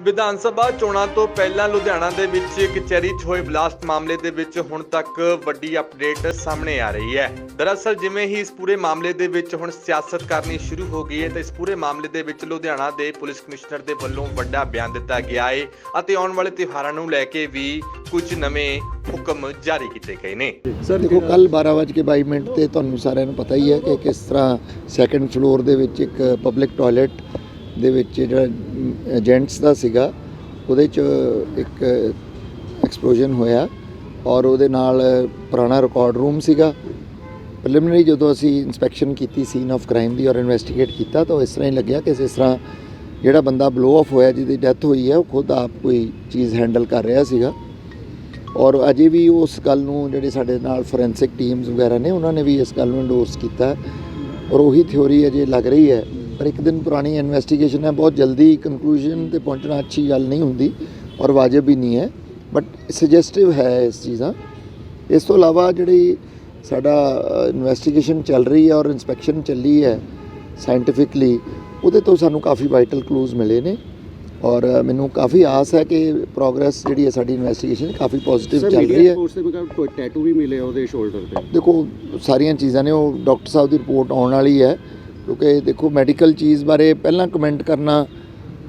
ਵਿਧਾਨ ਸਭਾ ਚੋਣਾਂ ਤੋਂ ਪਹਿਲਾਂ ਲੁਧਿਆਣਾ ਦੇ ਵਿੱਚ ਕਚਹਿਰੀ 'ਚ ਹੋਏ ਬਲਾਸਟ ਮਾਮਲੇ ਦੇ ਵਿੱਚ ਹੁਣ ਤੱਕ ਵੱਡੀ ਅਪਡੇਟ ਸਾਹਮਣੇ ਆ ਰਹੀ ਹੈ। ਦਰਅਸਲ ਜਿਵੇਂ ਹੀ ਇਸ ਪੂਰੇ ਮਾਮਲੇ ਦੇ ਵਿੱਚ ਹੁਣ ਸਿਆਸਤ ਕਰਨੀ ਸ਼ੁਰੂ ਹੋ ਗਈ ਹੈ, ਤਾਂ ਇਸ ਪੂਰੇ ਮਾਮਲੇ ਦੇ ਵਿੱਚ ਲੁਧਿਆਣਾ ਦੇ ਪੁਲਿਸ ਕਮਿਸ਼ਨਰ ਦੇ ਵੱਲੋਂ ਵੱਡਾ ਬਿਆਨ ਦਿੱਤਾ ਗਿਆ ਹੈ ਅਤੇ ਆਉਣ ਵਾਲੇ ਤਿਉਹਾਰਾਂ ਨੂੰ ਲੈ ਕੇ ਵੀ ਕੁਝ ਨਵੇਂ ਹੁਕਮ ਜਾਰੀ ਕੀਤੇ ਗਏ ਨੇ। ਸਰ, ਦੇਖੋ ਕੱਲ 12:22 ਮਿੰਟ ਤੇ ਤੁਹਾਨੂੰ ਸਾਰਿਆਂ ਨੂੰ ਪਤਾ ਹੀ ਹੈ ਕਿ ਕਿਸ ਤਰ੍ਹਾਂ ਸੈਕੰਡ ਫਲੋਰ ਦੇ ਵਿੱਚ ਇੱਕ ਪਬਲਿਕ ਟਾਇਲਟ ਦੇ ਵਿੱਚ ਜਿਹੜਾ ਏਜੰਟਸ ਦਾ ਸੀਗਾ, ਉਹਦੇ ਚ ਇੱਕ ਐਕਸਪਲੋਜਨ ਹੋਇਆ ਔਰ ਉਹਦੇ ਨਾਲ ਪੁਰਾਣਾ ਰਿਕਾਰਡ ਰੂਮ ਸੀਗਾ। ਪ੍ਰੀਲਿਮਿਨਰੀ ਜਦੋਂ ਅਸੀਂ ਇਨਸਪੈਕਸ਼ਨ ਕੀਤੀ ਸੀਨ ਆਫ ਕ੍ਰਾਈਮ ਦੀ ਔਰ ਇਨਵੈਸਟੀਗੇਟ ਕੀਤਾ, ਤਾਂ ਉਹ ਇਸ ਤਰ੍ਹਾਂ ਹੀ ਲੱਗਿਆ ਕਿ ਇਸ ਤਰ੍ਹਾਂ ਜਿਹੜਾ ਬੰਦਾ ਬਲੋ ਆਫ ਹੋਇਆ, ਜਿਹਦੀ ਡੈਥ ਹੋਈ ਹੈ, ਉਹ ਖੁਦ ਆਪ ਕੋਈ ਚੀਜ਼ ਹੈਂਡਲ ਕਰ ਰਿਹਾ ਸੀਗਾ। ਔਰ ਅਜੇ ਵੀ ਉਸ ਗੱਲ ਨੂੰ ਜਿਹੜੇ ਸਾਡੇ ਨਾਲ ਫੋਰੈਂਸਿਕ ਟੀਮਸ ਵਗੈਰਾ ਨੇ, ਉਹਨਾਂ ਨੇ ਵੀ ਇਸ ਗੱਲ ਨੂੰ ਇੰਡੋਰਸ ਕੀਤਾ। ਔਰ ਉਹੀ ਥਿਉਰੀ ਅਜੇ ਲੱਗ ਰਹੀ ਹੈ। ਪਰ ਇੱਕ ਦਿਨ ਪੁਰਾਣੀ ਇਨਵੈਸਟੀਗੇਸ਼ਨ ਹੈ ਬਹੁਤ ਜਲਦੀ ਕਨਕਲੂਜਨ ਤੇ ਪਹੁੰਚਣਾ ਅੱਛੀ ਗੱਲ ਨਹੀਂ ਹੁੰਦੀ ਔਰ ਵਾਜਬ ਵੀ ਨਹੀਂ ਹੈ ਬਟ ਸੁਜੈਸਟਿਵ ਹੈ ਇਸ ਚੀਜ਼ਾਂ। ਇਸ ਤੋਂ ਇਲਾਵਾ ਜਿਹੜੀ ਸਾਡਾ ਇਨਵੈਸਟੀਗੇਸ਼ਨ ਚੱਲ ਰਹੀ ਹੈ ਔਰ ਇਨਸਪੈਕਸ਼ਨ ਚੱਲੀ ਹੈ ਸਾਇੰਟੀਫਿਕਲੀ ਉਹਦੇ ਤੋਂ ਸਾਨੂੰ ਕਾਫੀ ਵਾਈਟਲ ਕਲੂਜ਼ ਮਿਲੇ ਨੇ ਔਰ ਮੈਨੂੰ ਕਾਫੀ ਆਸ ਹੈ ਕਿ ਪ੍ਰੋਗਰੈਸ ਜਿਹੜੀ ਹੈ ਸਾਡੀ ਇਨਵੈਸਟੀਗੇਸ਼ਨ ਕਾਫੀ ਪੋਜ਼ਿਟਿਵ ਚੱਲ ਰਹੀ ਹੈ। ਟੈਟੂ ਵੀ ਮਿਲੇ ਉਹਦੇ ਸ਼ੋਲਡਰ ਤੇ? ਦੇਖੋ ਸਾਰੀਆਂ ਚੀਜ਼ਾਂ ਨੇ ਉਹ ਡਾਕਟਰ ਸਾਹਿਬ ਦੀ ਰਿਪੋਰਟ ਆਉਣ ਵਾਲੀ ਹੈ। ਕਿਉਂਕਿ ਦੇਖੋ ਮੈਡੀਕਲ ਚੀਜ਼ ਬਾਰੇ ਪਹਿਲਾਂ ਕਮੈਂਟ ਕਰਨਾ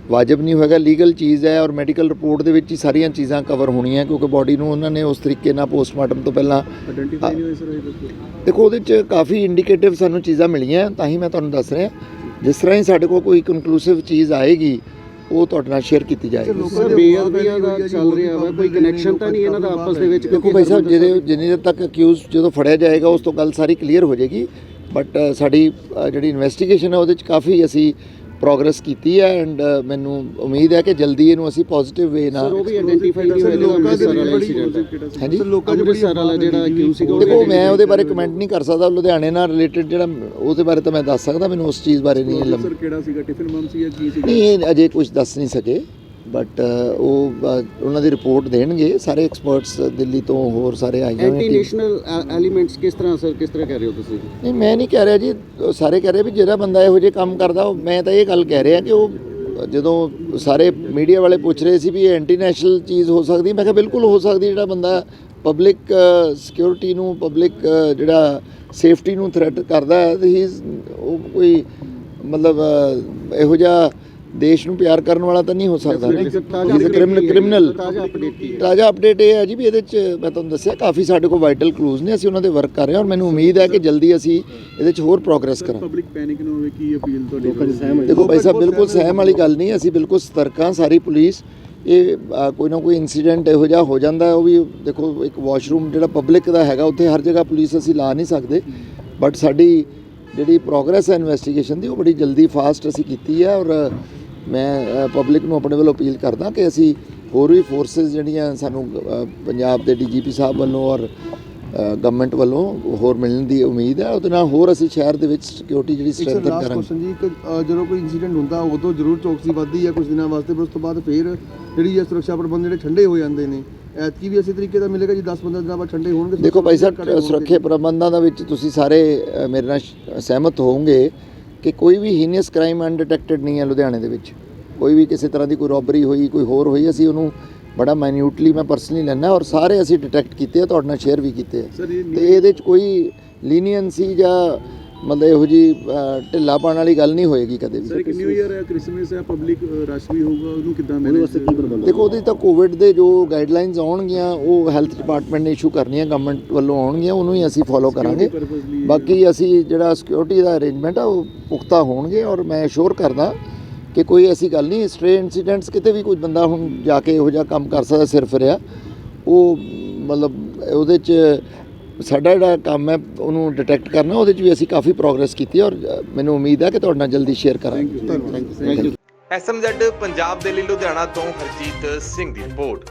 ਵਾਜਬ ਨਹੀਂ ਹੋਏਗਾ ਲੀਗਲ ਚੀਜ਼ ਹੈ ਔਰ ਮੈਡੀਕਲ ਰਿਪੋਰਟ ਦੇ ਵਿੱਚ ਹੀ ਸਾਰੀਆਂ ਚੀਜ਼ਾਂ ਕਵਰ ਹੋਣੀਆਂ ਕਿਉਂਕਿ ਬਾਡੀ ਨੂੰ ਉਹਨਾਂ ਨੇ ਉਸ ਤਰੀਕੇ ਨਾਲ ਪੋਸਟਮਾਰਟਮ ਤੋਂ ਪਹਿਲਾਂ ਆਇਡੈਂਟੀਫਾਈ ਨਹੀਂ ਹੋਏ ਸਰ ਦੇਖੋ ਉਹਦੇ 'ਚ ਕਾਫੀ ਇੰਡੀਕੇਟਿਵ ਸਾਨੂੰ ਚੀਜ਼ਾਂ ਮਿਲੀਆਂ ਤਾਂ ਹੀ ਮੈਂ ਤੁਹਾਨੂੰ ਦੱਸ ਰਿਹਾ। ਜਿਸ ਤਰ੍ਹਾਂ ਹੀ ਸਾਡੇ ਕੋਲ ਕੋਈ ਕਨਕਲੂਸਿਵ ਚੀਜ਼ ਆਏਗੀ ਉਹ ਤੁਹਾਡੇ ਨਾਲ ਸ਼ੇਅਰ ਕੀਤੀ ਜਾਏਗੀ। ਸਰ ਬੇਅਦਬੀਆਂ ਦਾ ਚੱਲ ਰਿਹਾ ਵਾ ਕੋਈ ਕਨੈਕਸ਼ਨ ਤਾਂ ਨਹੀਂ ਇਹਨਾਂ ਦਾ ਆਪਸ ਦੇ ਵਿੱਚ ਦੇਖੋ ਭਾਈ ਸਾਹਿਬ ਜਿਹਦੇ ਜਿੰਨੀ ਦੇਰ ਤੱਕ ਅਕਿਊਜ਼ ਜਦੋਂ ਫੜਿਆ ਜਾਏਗਾ ਉਸ ਤੋਂ ਗੱਲ ਸਾਰੀ ਕਲੀਅਰ ਹੋ ਜਾਏਗੀ। ਬਟ ਸਾਡੀ ਅ, ਜਿਹੜੀ ਇਨਵੈਸਟੀਗੇਸ਼ਨ ਹੈ ਉਹਦੇ ਚ ਕਾਫੀ ਅਸੀਂ ਪ੍ਰੋਗਰੈਸ ਕੀਤੀ ਹੈ ਐਂਡ ਮੈਨੂੰ ਉਮੀਦ ਹੈ ਕਿ ਜਲਦੀ ਇਹਨੂੰ ਅਸੀਂ ਪੋਜ਼ਿਟਿਵ ਵੇ ਸਰ ਨਾਲ ਉਹ ਵੀ ਆਇਡੈਂਟੀਫਾਈ ਨਹੀਂ ਹੋਇਆ ਜਿਹੜਾ ਅੰਮ੍ਰਿਤਸਰ ਵਾਲਾ incident ਹੈ ਹਾਂਜੀ? ਲੋਕਾਂ ਦੇ ਅੰਮ੍ਰਿਤਸਰ ਵਾਲਾ ਜਿਹੜਾ ਕਿਉਂ ਸੀਗਾ ਉਹ ਦੇਖੋ ਮੈਂ ਉਹਦੇ ਬਾਰੇ ਕਮੈਂਟ ਨਹੀਂ ਕਰ ਸਕਦਾ ਲੁਧਿਆਣੇ ਨਾਲ ਰਿਲੇਟਡ ਜਿਹੜਾ ਉਹਦੇ ਬਾਰੇ ਤਾਂ ਮੈਂ ਦੱਸ ਸਕਦਾ ਮੈਨੂੰ ਉਸ ਚੀਜ਼ ਬਾਰੇ ਨਹੀਂ ਸਰ ਕਿਹੜਾ ਸੀਗਾ? ਟਿਫਨ ਬੰਮ ਸੀ ਜਾਂ ਕੀ ਸੀਗਾ? ਨਹੀਂ ਇਹ ਅਜੇ ਕੁਝ ਦੱਸ ਨਹੀਂ ਸਕੇ। ਬਟ ਉਹ ਅ, ਉਹਨਾਂ ਦੀ ਰਿਪੋਰਟ ਦੇਣਗੇ ਸਾਰੇ ਐਕਸਪਰਟਸ ਦਿੱਲੀ ਤੋਂ ਹੋਰ ਸਾਰੇ ਆਏ ਹੋਏ ਐਂਟੀ ਨੈਸ਼ਨਲ ਐਲੀਮੈਂਟਸ ਕਿਸ ਤਰ੍ਹਾਂ ਸਰ ਕਿਸ ਤਰ੍ਹਾਂ ਕਹਿ ਰਹੇ ਹੋ ਤੁਸੀਂ? ਨਹੀਂ ਮੈਂ ਨਹੀਂ ਕਹਿ ਰਿਹਾ ਜੀ ਉਹ ਸਾਰੇ ਕਹਿ ਰਹੇ ਵੀ ਜਿਹੜਾ ਬੰਦਾ ਇਹੋ ਜਿਹੇ ਕੰਮ ਕਰਦਾ ਉਹ ਮੈਂ ਤਾਂ ਇਹ ਗੱਲ ਕਹਿ ਰਿਹਾ ਕਿ ਉਹ ਜਦੋਂ ਸਾਰੇ ਮੀਡੀਆ ਵਾਲੇ ਪੁੱਛ ਰਹੇ ਸੀ ਵੀ ਇਹ ਐਂਟੀ ਨੈਸ਼ਨਲ ਚੀਜ਼ ਹੋ ਸਕਦੀ ਮੈਂ ਕਿਹਾ ਬਿਲਕੁਲ ਹੋ ਸਕਦੀ ਜਿਹੜਾ ਬੰਦਾ ਪਬਲਿਕ ਸਿਕਿਉਰਿਟੀ ਨੂੰ ਪਬਲਿਕ ਜਿਹੜਾ ਸੇਫਟੀ ਨੂੰ ਥ੍ਰੈਟ ਕਰਦਾ ਹੈ ਉਹ ਕੋਈ ਮਤਲਬ ਇਹੋ ਜਿਹਾ ਦੇਸ਼ ਨੂੰ ਪਿਆਰ ਕਰਨ ਵਾਲਾ ਤਾਂ ਨਹੀਂ ਹੋ ਸਕਦਾ ਨਾ। ਕ੍ਰਿਮੀਨਲ ਕ੍ਰਿਮੀਨਲ ਤਾਜ਼ਾ ਅਪਡੇਟ ਇਹ ਹੈ ਜੀ ਵੀ ਇਹਦੇ ਚ ਮੈਂ ਤੁਹਾਨੂੰ ਦੱਸਿਆ ਕਾਫੀ ਸਾਡੇ ਕੋਲ ਵਾਈਟਲ ਕਲੂਜ਼ ਨੇ ਅਸੀਂ ਉਹਨਾਂ ਤੇ ਵਰਕ ਕਰ ਰਹੇ ਹਾਂ ਔਰ ਮੈਨੂੰ ਉਮੀਦ ਹੈ ਕਿ ਜਲਦੀ ਅਸੀਂ ਇਹਦੇ ਚ ਹੋਰ ਪ੍ਰੋਗਰੈਸ ਕਰਾਂਗੇ। ਪਬਲਿਕ ਪੈਨਿਕ ਨਾ ਹੋਵੇ ਕੀ ਅਪੀਲ ਤੁਹਾਡੀ ਲੋਕਾਂ ਦੀ ਸਹਿਮਤ ਦੇਖੋ ਭਾਈ ਸਾਹਿਬ ਬਿਲਕੁਲ ਸਹਿਮ ਵਾਲੀ ਗੱਲ ਨਹੀਂ ਅਸੀਂ ਬਿਲਕੁਲ ਸਤਰਕ ਹਾਂ ਸਾਰੀ ਪੁਲਿਸ ਇਹ ਕੋਈ ਨਾ ਕੋਈ ਇਨਸੀਡੈਂਟ ਇਹੋ ਜਿਹਾ ਹੋ ਜਾਂਦਾ ਉਹ ਵੀ ਦੇਖੋ ਇੱਕ ਵਾਸ਼ਰੂਮ ਜਿਹੜਾ ਪਬਲਿਕ ਦਾ ਹੈਗਾ ਉੱਥੇ ਹਰ ਜਗ੍ਹਾ ਪੁਲਿਸ ਅਸੀਂ ਲਾ ਨਹੀਂ ਸਕਦੇ। ਬਟ ਸਾਡੀ ਜਿਹੜੀ ਪ੍ਰੋਗਰੈਸ ਹੈ ਇਨਵੈਸਟੀਗੇਸ਼ਨ ਦੀ ਉਹ ਬੜੀ ਜਲਦੀ ਫਾਸਟ ਅਸੀਂ ਕੀਤੀ ਹੈ ਔਰ ਮੈਂ ਪਬਲਿਕ ਨੂੰ ਆਪਣੇ ਵੱਲੋਂ ਅਪੀਲ ਕਰਦਾ ਕਿ ਅਸੀਂ ਹੋਰ ਵੀ ਫੋਰਸਸ ਜਿਹੜੀਆਂ ਸਾਨੂੰ ਪੰਜਾਬ ਦੇ ਡੀਜੀਪੀ ਸਾਹਿਬ ਵੱਲੋਂ ਔਰ ਗਵਰਨਮੈਂਟ ਵੱਲੋਂ ਹੋਰ ਮਿਲਣ ਦੀ ਉਮੀਦ ਹੈ ਉਹਦੇ ਨਾਲ ਹੋਰ ਅਸੀਂ ਸ਼ਹਿਰ ਦੇ ਵਿੱਚ ਸਿਕਿਉਰਿਟੀ ਜਿਹੜੀ ਸਟਰੈਂਥਨ ਲਾਸਟ ਕਰਾਂਗੇ ਕੁਐਸਚਨ ਜੀ ਜਦੋਂ ਕੋਈ ਇਨਸੀਡੈਂਟ ਹੁੰਦਾ ਉਦੋਂ ਜ਼ਰੂਰ ਚੌਕਸੀ ਵੱਧਦੀ ਹੈ ਕੁਝ ਦਿਨਾਂ ਵਾਸਤੇ ਪਰ ਉਸ ਤੋਂ ਬਾਅਦ ਫੇਰ ਜਿਹੜੀ ਇਹ ਸੁਰੱਖਿਆ ਪ੍ਰਬੰਧ ਜਿਹੜੇ ਠੰਡੇ ਹੋ ਜਾਂਦੇ ਨੇ ਐਤਕੀ ਵੀ ਇਸੇ ਤਰੀਕੇ ਦਾ ਮਿਲੇਗਾ ਜੀ 10-15 ਦਿਨਾਂ ਬਾਅਦ ਠੰਡੇ ਹੋਣਗੇ ਦੇਖੋ ਭਾਈ ਸਾਹਿਬ। ਸੁਰੱਖਿਆ ਪ੍ਰਬੰਧਾਂ ਦਾ ਵਿੱਚ ਤੁਸੀਂ ਸਾਰੇ ਮੇਰੇ ਨਾਲ ਸਹਿਮਤ ਹੋਵੋਗੇ ਕਿ ਕੋਈ ਵੀ ਹੀਨੀਅਸ ਕ੍ਰਾਈਮ ਅਨਡਿਟੈਕਟਡ ਨਹੀਂ ਹੈ ਲੁਧਿਆਣੇ ਦੇ ਵਿੱਚ। ਕੋਈ ਵੀ ਕਿਸੇ ਤਰ੍ਹਾਂ ਦੀ ਕੋਈ ਰੋਬਰੀ ਹੋਈ ਕੋਈ ਹੋਰ ਹੋਈ ਅਸੀਂ ਉਹਨੂੰ ਬੜਾ ਮਾਈਨਿਊਟਲੀ ਮੈਂ ਪਰਸਨਲੀ ਲੈਣਾ ਔਰ ਸਾਰੇ ਅਸੀਂ ਡਿਟੈਕਟ ਕੀਤੇ ਆ ਤੁਹਾਡੇ ਨਾਲ ਸ਼ੇਅਰ ਵੀ ਕੀਤੇ ਆ। ਤੇ ਇਹਦੇ ਚ ਕੋਈ ਲੀਨੀਅੰਸੀ ਜਾਂ ਮਤਲਬ ਇਹੋ ਜੀ ਢਿੱਲਾ ਪਾਉਣ ਵਾਲੀ ਗੱਲ ਨਹੀਂ ਹੋਏਗੀ ਕਦੇ ਵੀ। ਸਰ ਨਿਊ ਇਅਰ ਹੈ ਕ੍ਰਿਸਮਸ ਹੈ ਪਬਲਿਕ ਰਸ਼ ਵੀ ਹੋਊਗਾ ਉਹਨੂੰ ਕਿੱਦਾਂ ਮੈਨੇਜ ਕੀ ਪ੍ਰਬੰਧ ਦੇਖੋ ਉਹਦੀ ਤਾਂ ਕੋਵਿਡ ਦੇ ਜੋ ਗਾਈਡਲਾਈਨਸ ਆਉਣਗੀਆਂ ਉਹ ਹੈਲਥ ਡਿਪਾਰਟਮੈਂਟ ਨੇ ਇਸ਼ੂ ਕਰਨੀਆਂ ਗਵਰਨਮੈਂਟ ਵੱਲੋਂ ਆਉਣਗੀਆਂ ਉਹਨੂੰ ਹੀ ਅਸੀਂ ਫੋਲੋ ਕਰਾਂਗੇ। ਬਾਕੀ ਅਸੀਂ ਜਿਹੜਾ ਸਿਕਿਉਰਿਟੀ ਦਾ ਅਰੇਂਜਮੈਂਟ ਆ ਉਹ ਪੁਖਤਾ ਹੋਣਗੇ ਔਰ ਮੈਂ ਸ਼ੋਰ ਕਰਦਾ ਕਿ ਕੋਈ ਐਸੀ ਗੱਲ ਨਹੀਂ ਸਟ੍ਰੇ ਇਨਸੀਡੈਂਟਸ ਕਿਤੇ ਵੀ ਕੋਈ ਬੰਦਾ ਹੁਣ ਜਾ ਕੇ ਇਹੋ ਜਿਹਾ ਕੰਮ ਕਰ ਸਕਦਾ ਸਿਰ ਫਿਰਿਆ ਉਹ ਮਤਲਬ ਉਹਦੇ ਚ ਸਾਡਾ ਜਿਹੜਾ ਕੰਮ ਹੈ ਉਹਨੂੰ ਡਿਟੈਕਟ ਕਰਨਾ ਉਹਦੇ ਚ ਵੀ ਅਸੀਂ ਕਾਫੀ ਪ੍ਰੋਗਰੈਸ ਕੀਤੀ ਔਰ ਮੈਨੂੰ ਉਮੀਦ ਹੈ ਕਿ ਤੁਹਾਡੇ ਨਾਲ ਜਲਦੀ ਸ਼ੇਅਰ ਕਰਾਂਗੇ। ਥੈਂਕ ਯੂ ਐਸਐਮਜ਼ੈਡ ਪੰਜਾਬ ਦੇ ਲਈ ਲੁਧਿਆਣਾ ਤੋਂ ਹਰਜੀਤ ਸਿੰਘ ਦੀ ਰਿਪੋਰਟ।